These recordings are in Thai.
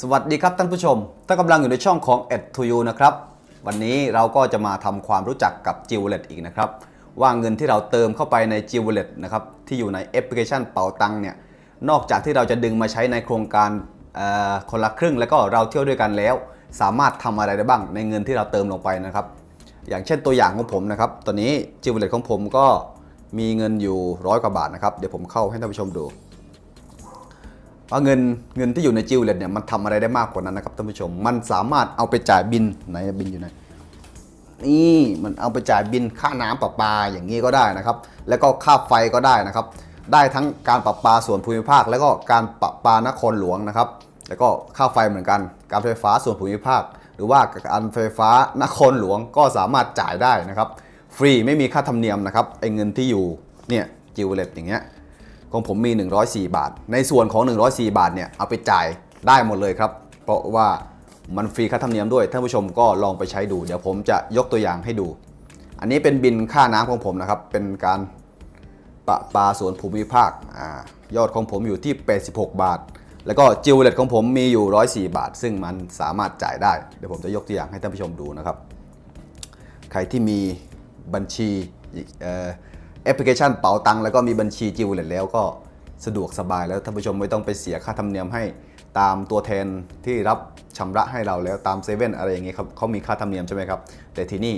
สวัสดีครับท่านผู้ชมท่ากำลังอยู่ในช่องของ e d to you นะครับ วันนี้เราก็จะมาทำความรู้จักกับ g w a l l e t อีกนะครับ ว่าเงินที่เราเติมเข้าไปใน g w a l l e t นะครับ ที่อยู่ในแอปพลิเคชันเป๋าตังเนี่ย นอกจากที่เราจะดึงมาใช้ในโครงการคนละครึ่ง แล้วก็เราเที่ยวด้วยกันแล้ว สามารถทำอะไรได้บ้างในเงินที่เราเติมลงไปนะครับ อย่างเช่นตัวอย่างของผมนะครับ ตอนนี้ g w a l l e t ของผมก็มีเงินอยู่ร้อยกว่าบาทนะครับ เดี๋ยวผมเข้าให้ท่านผู้ชมดู ว่าเงินเงินที่อยู่ในจิวเลตเนี่ยมันทำอะไรได้มากกว่านั้นนะครับท่านผู้ชม มันสามารถเอาไปจ่ายบินไหนบินอยู่ไหนนี่มันเอาไปจ่ายบินค่าน้ำประปาอย่างนี้ก็ได้นะครับ แล้วก็ค่าไฟก็ได้นะครับ ได้ทั้งการประปาส่วนภูมิภาค แล้วก็การประปานครหลวงนะครับ แล้วก็ค่าไฟเหมือนกัน การไฟฟ้าส่วนภูมิภาค หรือว่าการไฟฟ้านครหลวงก็สามารถจ่ายได้นะครับ ฟรีไม่มีค่าธรรมเนียมนะครับไอ้เงินที่อยู่เนี่ยจิวเลตอย่างเงี้ย ของผมมี 104 บาท ในส่วนของ 104 บาทเนี่ยเอาไปจ่ายได้หมดเลยครับ เพราะว่ามันฟรีค่าธรรมเนียมด้วยท่านผู้ชมก็ลองไปใช้ดู เดี๋ยวผมจะยกตัวอย่างให้ดู อันนี้เป็นบินค่าน้ำของผมนะครับ เป็นการประปาสวนภูมิภาคอยอดของผมอยู่ที่ 86 บาท แล้วก็จิวเลตของผมมีอยู่ 104 บาท ซึ่งมันสามารถจ่ายได้ เดี๋ยวผมจะยกตัวอย่างให้ท่านผู้ชมดูนะครับ ใครที่มีบัญชี แอปพลิเคชันเป๋าตังแล้วก็มีบัญชีจิวเลตแล้วก็สะดวกสบายแล้วท่านผู้ชมไม่ต้องไปเสียค่าธรรมเนียมให้ตามตัวแทนที่รับชำระให้เราแล้วตามเซเว่นอะไรอย่างเงี้ยครับเขามีค่าธรรมเนียมใช่ไหมครับ แต่ที่นี่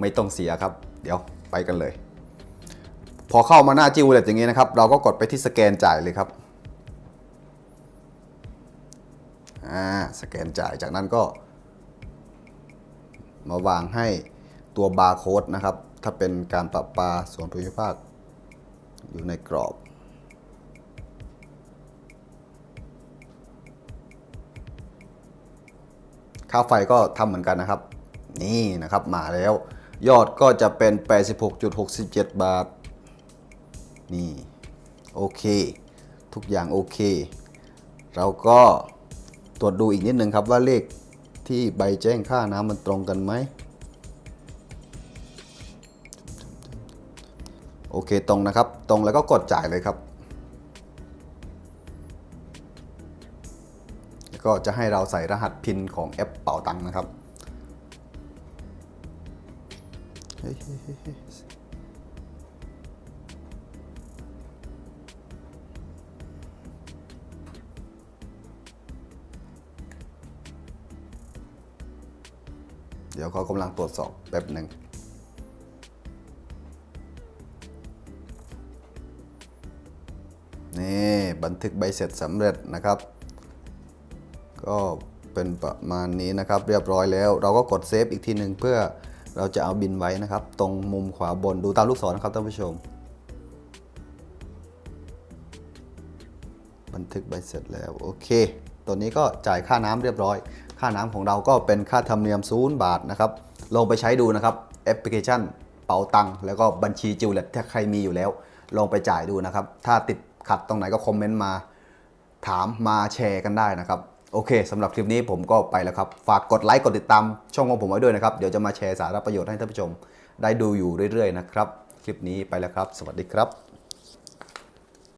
ไม่ต้องเสียครับ เดี๋ยวไปกันเลย พอเข้ามาหน้าจิวเลตอย่างเงี้นะครับ เราก็กดไปที่สแกนจ่ายเลยครับอ่าสแกนจ่ายจากนั้นก็ มาวางให้ตัวบาร์โค้ดนะครับ ถ้าเป็นการปรับปลาส่วนภูมิภาค อยู่ในกรอบ ค่าไฟก็ทำเหมือนกันนะครับ นี่นะครับมาแล้ว ยอดก็จะเป็น 86.67 บาท นี่ โอเค ทุกอย่างโอเค เราก็ตรวจดูอีกนิดนึงครับว่าเลขที่ใบแจ้งค่าน้ำมันตรงกันไหม โอเคตรงนะครับ ตรงแล้วก็กดจ่ายเลยครับ แล้วก็จะให้เราใส่รหัสพินของแอปเป๋าตังค์นะครับเฮ้ยเฮ้ยเฮ้ยเฮ้ยเดี๋ยวเขากำลังตรวจสอบแป๊บหนึ่ง บันทึกใบเสร็จสำเร็จนะครับ ก็เป็นประมาณนี้นะครับ เรียบร้อยแล้ว เราก็กดเซฟอีกทีหนึ่งเพื่อเราจะเอาบินไว้นะครับ ตรงมุมขวาบนดูตามลูกศรนะครับท่านผู้ชม บันทึกใบเสร็จแล้วโอเค ตัวนี้ก็จ่ายค่าน้ำเรียบร้อย ค่าน้ำของเราก็เป็นค่าธรรมเนียมศูนย์บาทนะครับลองไปใช้ดูนะครับแอปพลิเคชันเป๋าตังแล้วก็บัญชีจิวเลตถ้าใครมีอยู่แล้ว ลองไปจ่ายดูนะครับ ถ้าติด ขัดตรงไหนก็คอมเมนต์มาถามมาแชร์กันได้นะครับ โอเคสำหรับคลิปนี้ผมก็ไปแล้วครับ ฝากกดไลค์กดติดตามช่องของผมไว้ด้วยนะครับ เดี๋ยวจะมาแชร์สาระประโยชน์ให้ท่านผู้ชม ได้ดูอยู่เรื่อยๆนะครับ คลิปนี้ไปแล้วครับ สวัสดีครับ